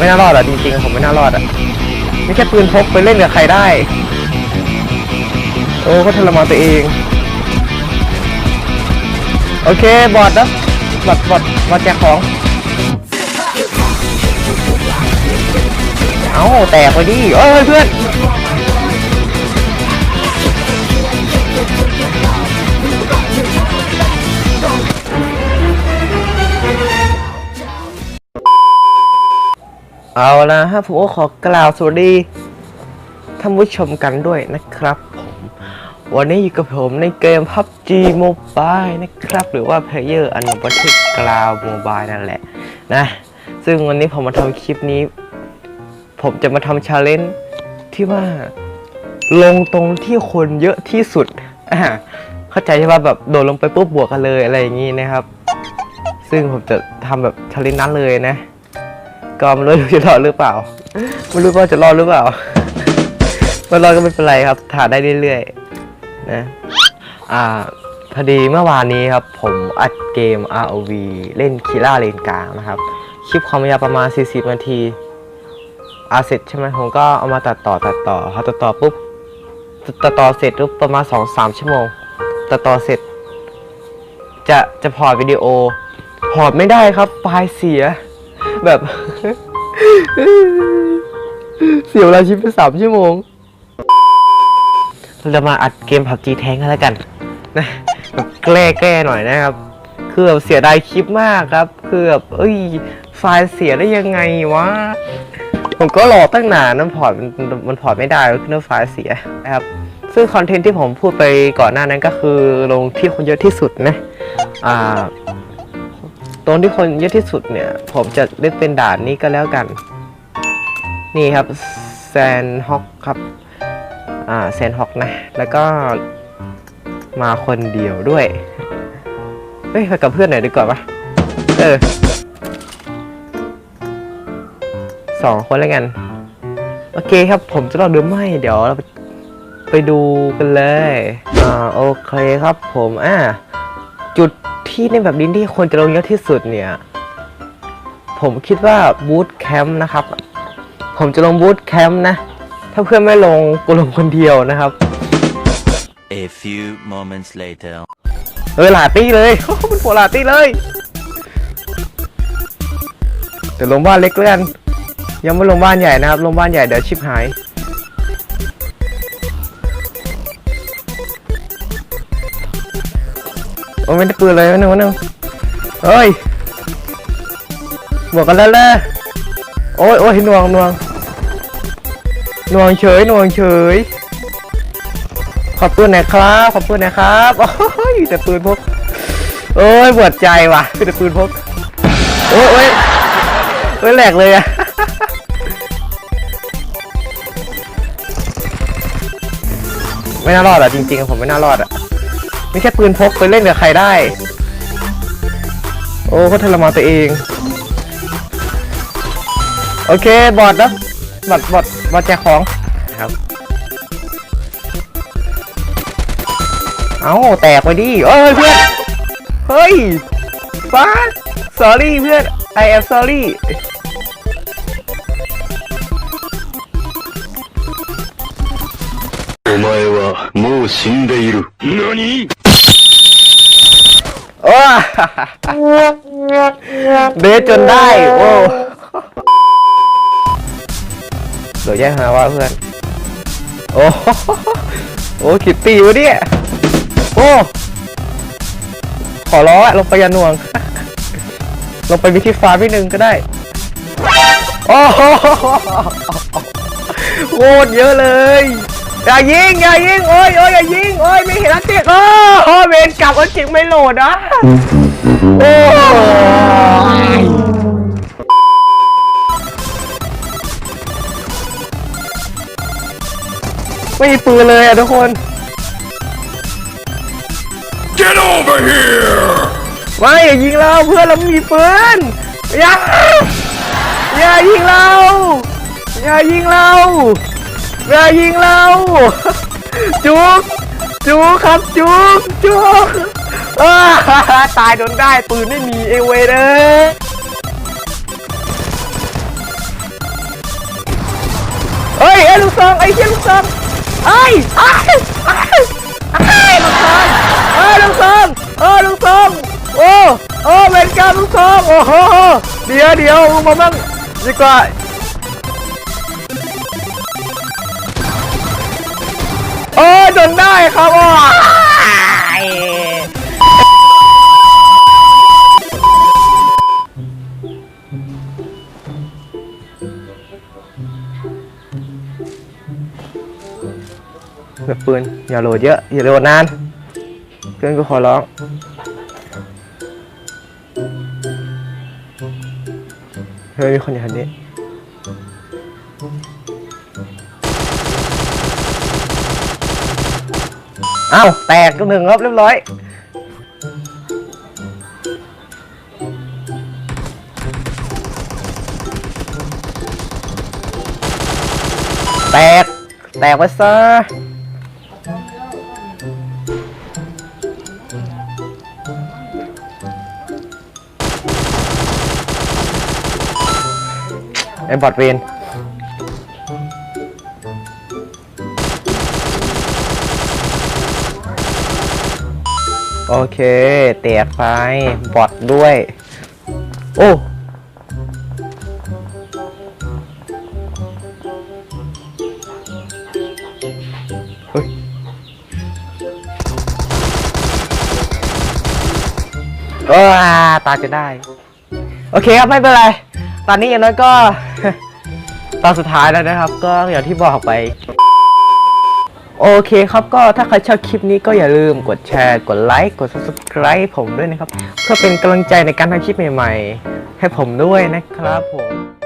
ไม่น่ารอดอะจริงๆผมไม่น่ารอดอะไม่แค่ปืนพกไปเล่นกับใครได้ โอ้ก็ทรมานตัวเอง โอเคบอดนะบอดบอดบอดแจกของ เอาแตกไปดิเอ้ยเพื่อน เอาละฮะผมก็ขอกล่าวสวัสดีท่านผู้ชมกันด้วยนะครับผมวันนี้อยู่กับผมในเกม PUBG Mobile นะครับ หรือว่า Player u n b a t t l e Ground Mobile นั่นแหละนะ ซึ่งวันนี้ผมมาทำคลิปนี้ ผมจะมาทำชาเลนจ์ที่ว่าลงตรงที่คนเยอะที่สุดอ่าเข้าใจใช่ป่ะแบบโดดลงไปปุ๊บบวกกันเลยอะไรอย่างงี้นะครับ ซึ่งผมจะทำแบบชาเลนจ์นั้นเลยนะ ก็ไม่รู้จะรอดหรือเปล่า ไม่รู้ว่าจะรอดหรือเปล่าไม่รอดก็ไม่เป็นไรครับถ่ายได้เรื่อยๆนะอ่าพอดีเมื่อวานนี้ครับ ผมอัดเกม ROV เล่นคีล่าเลนกลางนะครับ คลิปความยาวประมาณ 40 นาทีอาเสร็จใช่ไหมผมก็เอามาตัดต่อตัดต่อพอตัดต่อปุ๊บตัดต่อเสร็จปุ๊บประมาณ 2-3 ชั่วโมงตัดต่อเสร็จ จะจะพอร์ตวิดีโอพอร์ตไม่ได้ครับไฟล์เสีย แบบ เสียเวลาชิปไปสามชั่วโมง เราจะมาอัดเกมผับจีแทงกันแล้วกันนะแบบแกล้แกล้หน่อยนะครับ คือแบบเสียดายคลิปมากครับ คือแบบเอ้ยไฟล์เสียได้ยังไงวะ ผมก็รอตั้งนานมันพอร์ตมันมันพอร์ตไม่ได้คือเนื้อไฟล์เสียนะครับ ซึ่งคอนเทนต์ที่ผมพูดไปก่อนหน้านั้นก็คือลงที่คนเยอะที่สุดนะ อ่า ตรงที่คนเยอะที่สุดเนี่ย ผมจะเล่นเป็นด่านนี้ก็แล้วกัน นี่ครับแซนฮอกครับ อ่าแซนฮอกนะ แล้วก็มาคนเดียวด้วย เฮ้ยไปกับเพื่อนหน่อยดีกว่าปะเออสองคนแล้วกัน โอเคครับผมจะรอดหรือไม่ เดี๋ยวเราไปไปดูกันเลย อ่าโอเคครับผม อ่า จุดที่ในแบบนี้ที่คนจะลงเยอะที่สุดเนี่ย ผมคิดว่าบูธแคมป์นะครับ ผมจะลงบูธแคมป์นะ ถ้าเพื่อนไม่ลงกูลงคนเดียวนะครับ A few moments later. เออหลาตี้เลยมันโผล่หลาตี้เลยเดี๋ยวลงบ้านเล็กแล้วกันยังไม่ลงบ้านใหญ่นะครับ ลงบ้านใหญ่เดี๋ยวชิบหาย อ้ไม่ได้ปืนเลยวันหนึ่งวันหนึ่งเฮ้ยบวกกันแล้วแหละโอ้ยโอ้ยหน่วงหน่วงหน่วงเฉยหน่วงเฉย ขอบปืนหน่อยครับ ขอบปืนหน่อยครับโอ้ยแต่ปืนพกโอ้ยปวดใจว่ะแต่ปืนพกโอ้ยโอ้ยโอ้ยแหลกเลยอะไม่น่ารอดอะจริงๆผมไม่น่ารอดอะ ไม่ใช่ปืนพกไปเล่นกับใครได้ โอ้ก็ทรมานตัวเอง โอเคบอดนะบอดบอดบอดแจกของครับ เอาแตกไปดิเอ้ยเพื่อน เฮ้ยฟ้า sorry เพื่อน I am sorry お前はもう死んでいる。何 โอ้เบสจนได้ โอ้เดี๋ยวแย่งหาว่าเพื่อน โอ้โอ้คิตตี้วะเนี่ยโอ้ ขอร้องอะลงไปยาหน่วง ลงไปวิธีฟ้าพี่หนึ่งก็ได้ โอ้โหโคตรเยอะเลย อย่ายิง อย่ายิง โอ้ยโอ้ยอย่ายิง โอ้ยไม่เห็นอันติโอ้โหเว นกลับอันจิกไม่โหลดนะโอ้ยไม่มีปืนเลยอะทุกคน Get over here! ไม่อย่ายิงเราเพื่อนเราไม่มีปืนอย่าอย่ายิงเราอย่ายิงเราอย่ายิงเราจุก จุกครับจุกจุกตายโดนได้ปืนไม่มีเอเวเลยเฮ้ยไอ้ลูกซองไอ้เชี่ยลูกซองไอ้ไอ้ไอ้ลูกซองไอ้ลูกซองเออลูกซองโอ้โอ้เวนกรรลูกซองโอ้โหเดี๋ยวเดี๋ยวลงมามั่งดีกว่า โอ้จนได้ครับโอ้ยแบบปืนอย่าโหลดเยอะ อย่าโหลดนานเพื่อนก็ขอร้องเฮ้ยมีคนอยู่ทันนี้ อ้าวแตกก็หนึ่งครับเรียบร้อย แตก แตกไปซะไอ้บอดเวน โอเค แตกไป บอดด้วย โอ้ เฮ้ยเออตาจะได้ โอเคครับ ไม่เป็นไร ตอนนี้อย่างน้อยก็ ตอนสุดท้ายแล้วนะครับ ก็อย่างที่บอกไป โอเคครับก็ถ้าใครชอบคลิปนี้ก็อย่าลืมกดแชร์ กดไลค์กด subscribe ผมด้วยนะครับ เพื่อเป็นกำลังใจในการทำคลิปใหม่ ๆ ให้ผมด้วยนะครับผม